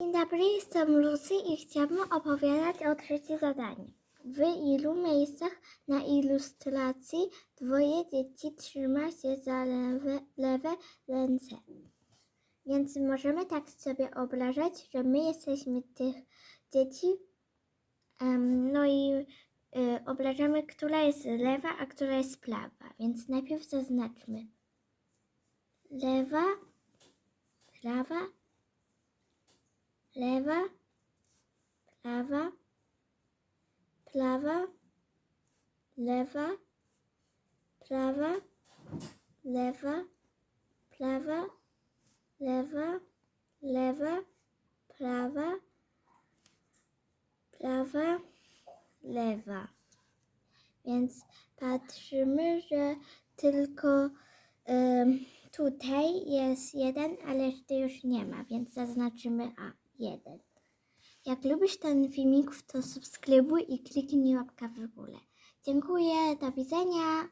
Dzień dobry, jestem Lucy i chciałabym opowiadać o trzecie zadanie. W ilu miejscach na ilustracji dwoje dzieci trzyma się za lewe, lewe ręce? Więc możemy tak sobie wyobrażać, że my jesteśmy tych dzieci, em, no i y, obrażamy, która jest lewa, a która jest prawa. Więc najpierw zaznaczmy lewa, prawa, lewa, prawa, prawa, lewa, prawa, lewa, prawa, lewa, lewa, prawa, prawa, lewa. Więc patrzymy, że tylko tutaj jest jeden, ale reszty już nie ma, więc zaznaczymy A1. Jak lubisz ten filmik, to subskrybuj i kliknij łapkę w górę. Dziękuję, do widzenia.